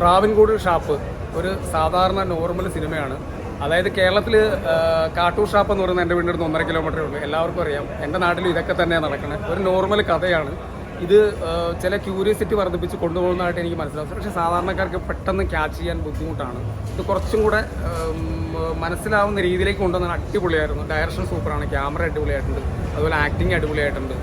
Pravinkoodu shop ഒരു സാധാരണ normal സിനിമയാണ്. അതായത് കേരളത്തിൽ കാട്ടൂർ ഷാപ്പ് എന്ന് പറയുന്നത് എന്റെ വീടിന്റെ ഒന്നര കിലോമീറ്ററേ ഉള്ളൂ. എല്ലാവർക്കും അറിയാം. എന്റെ നാട്ടിലും ഇതൊക്കെ തന്നെയാണ് നടക്കുന്നത് ഒരു നോർമൽ കഥയാണ്. ഇത് ചില ക്യൂരിയസിറ്റി വർദ്ധിപ്പിച്ച് കൊണ്ടുപോകുന്നതായിട്ട് എനിക്ക് മനസ്സിലാവും പക്ഷേ സാധാരണക്കാർക്ക് പെട്ടെന്ന് ക്യാച്ച് ചെയ്യാൻ ബുദ്ധിമുട്ടാണ്. ഇത് കുറച്ചും കൂടെ മനസ്സിലാവുന്ന രീതിയിലേക്ക് കൊണ്ടുവന്നാൽ അടിപൊളിയായിരുന്നു. ഡയറക്ഷൻ സൂപ്പറാണ് ക്യാമറ അടിപൊളിയായിട്ടുണ്ട്. അതുപോലെ ആക്ടിങ് അടിപൊളിയായിട്ടുണ്ട്.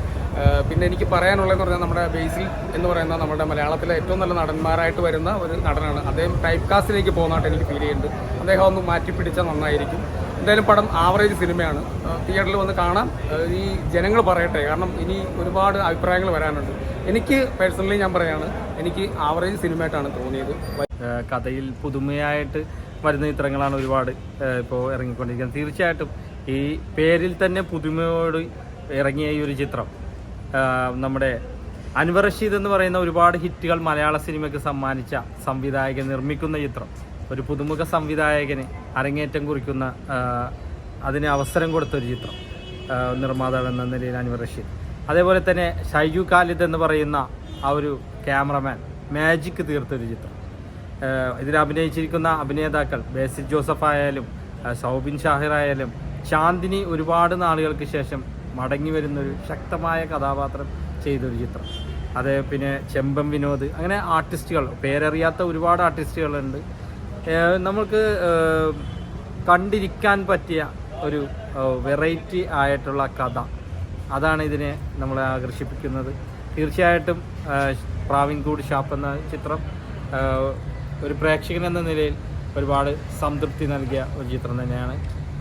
പിന്നെ എനിക്ക് പറയാനുള്ളതെന്ന് പറഞ്ഞാൽ നമ്മുടെ ബേസിൽ എന്ന് പറയുന്ന നമ്മുടെ മലയാളത്തിലെ ഏറ്റവും നല്ല നടന്മാരായിട്ട് വരുന്ന ഒരു നടനാണ്. അദ്ദേഹം ടൈപ്പ് കാസ്റ്റിലേക്ക് പോകുന്നതായിട്ട് എനിക്ക് ഫീൽ ചെയ്യുന്നുണ്ട്. അദ്ദേഹം ഒന്ന് മാറ്റി പിടിച്ചാൽ നന്നായിരിക്കും. എന്തായാലും പടം ആവറേജ് സിനിമയാണ്. തിയേറ്ററിൽ വന്ന് കാണാം. ഈ ജനങ്ങൾ പറയട്ടെ. കാരണം ഇനി ഒരുപാട് അഭിപ്രായങ്ങൾ വരാനുണ്ട്. എനിക്ക് പേഴ്സണലി ഞാൻ പറയാണ് എനിക്ക് ആവറേജ് സിനിമയായിട്ടാണ് തോന്നിയത്. കഥയിൽ പുതുമയായിട്ട് വരുന്ന ചിത്രങ്ങളാണ് ഒരുപാട് ഇപ്പോൾ ഇറങ്ങിക്കൊണ്ടിരിക്കുന്നത്. തീർച്ചയായിട്ടും ഈ പേരിൽ തന്നെ പുതുമയോട് ഇറങ്ങിയ ഈ ഒരു ചിത്രം നമ്മുടെ അൻവർ റഷീദ് എന്ന് പറയുന്ന ഒരുപാട് ഹിറ്റുകൾ മലയാള സിനിമയ്ക്ക് സമ്മാനിച്ച സംവിധായകൻ നിർമ്മിക്കുന്ന ചിത്രം. ഒരു പുതുമുഖ സംവിധായകന് അരങ്ങേറ്റം കുറിക്കുന്ന അതിന് അവസരം കൊടുത്ത ഒരു ചിത്രം നിർമ്മാതാവ് എന്ന നിലയിൽ അൻവർ റഷീദ്. അതേപോലെ തന്നെ ഷൈജു ഖാലിദ് എന്ന് പറയുന്ന ആ ഒരു ക്യാമറമാൻ മാജിക് തീർത്തൊരു ചിത്രം. ഇതിൽ അഭിനയിച്ചിരിക്കുന്ന അഭിനേതാക്കൾ ബേസിൽ ജോസഫ് ആയാലും സൗബിൻ ഷാഹിർ ആയാലും ചാന്ദിനി ഒരുപാട് നാളുകൾക്ക് ശേഷം മടങ്ങി വരുന്നൊരു ശക്തമായ കഥാപാത്രം ചെയ്തൊരു ചിത്രം. അത് പിന്നെ ചെമ്പം വിനോദ് അങ്ങനെ ആർട്ടിസ്റ്റുകൾ പേരറിയാത്ത ഒരുപാട് ആർട്ടിസ്റ്റുകളുണ്ട്. നമ്മൾക്ക് കണ്ടിരിക്കാൻ പറ്റിയ ഒരു വെറൈറ്റി ആയിട്ടുള്ള കഥ. അതാണ് ഇതിനെ നമ്മളെ ആകർഷിപ്പിക്കുന്നത്. തീർച്ചയായിട്ടും പ്രാവിൻകൂട് ഷാപ്പ് എന്ന ചിത്രം ഒരു പ്രേക്ഷകൻ എന്ന നിലയിൽ ഒരുപാട് സംതൃപ്തി നൽകിയ ഒരു ചിത്രം തന്നെയാണ്.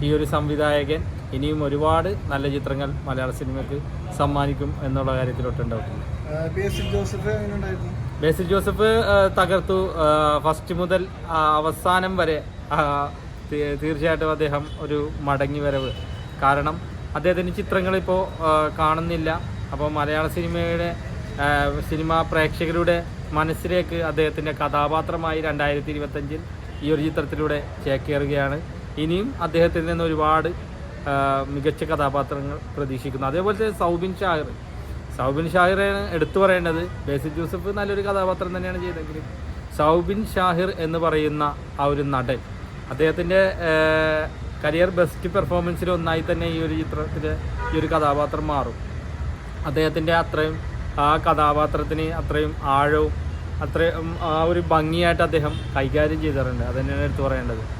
ഈ ഒരു സംവിധായകൻ ഇനിയും ഒരുപാട് നല്ല ചിത്രങ്ങൾ മലയാള സിനിമയ്ക്ക് സമ്മാനിക്കും എന്നുള്ള കാര്യത്തിൽ ഒട്ടുണ്ടായിട്ടില്ല ബേസിൽ ജോസഫ് തകർത്തു. ഫസ്റ്റ് മുതൽ അവസാനം വരെ തീർച്ചയായിട്ടും അദ്ദേഹം ഒരു മടങ്ങി വരവ്. കാരണം അദ്ദേഹത്തിന്റെ ചിത്രങ്ങളിപ്പോൾ കാണുന്നില്ല. അപ്പോൾ മലയാള സിനിമയുടെ സിനിമ സിനിമാ പ്രേക്ഷകരുടെ മനസ്സിലേക്ക് അദ്ദേഹത്തിന്റെ കഥാപാത്രമായി രണ്ടായിരത്തി ഇരുപത്തഞ്ചിൽ ഈ ഒരു ചിത്രത്തിലൂടെ ചേക്കേറുകയാണ്. ഇനിയും അദ്ദേഹത്തിൽ നിന്ന് ഒരുപാട് മികച്ച കഥാപാത്രങ്ങൾ പ്രതീക്ഷിക്കുന്നു. അതേപോലെ തന്നെ സൗബിൻ ഷാഹിർ. സൗബിൻ ഷാഹിറാണ് എടുത്തു പറയേണ്ടത് ബേസിൽ ജോസഫ് നല്ലൊരു കഥാപാത്രം തന്നെയാണ് ചെയ്തെങ്കിലും സൗബിൻ ഷാഹിർ എന്ന് പറയുന്ന ആ ഒരു നടൻ അദ്ദേഹത്തിന്റെ കരിയർ ബെസ്റ്റ് പെർഫോമൻസിൽ ഒന്നായി തന്നെ ഈ ഒരു ചിത്രത്തിലെ ഈ ഒരു കഥാപാത്രം മാറും. അദ്ദേഹത്തിന്റെ അത്രയും ആ കഥാപാത്രത്തിന് അത്രയും ആഴവും അത്രയും ആ ഒരു ഭംഗിയായിട്ട് അദ്ദേഹം കൈകാര്യം ചെയ്തിട്ടുണ്ട്. അത് എടുത്തു പറയേണ്ടത്.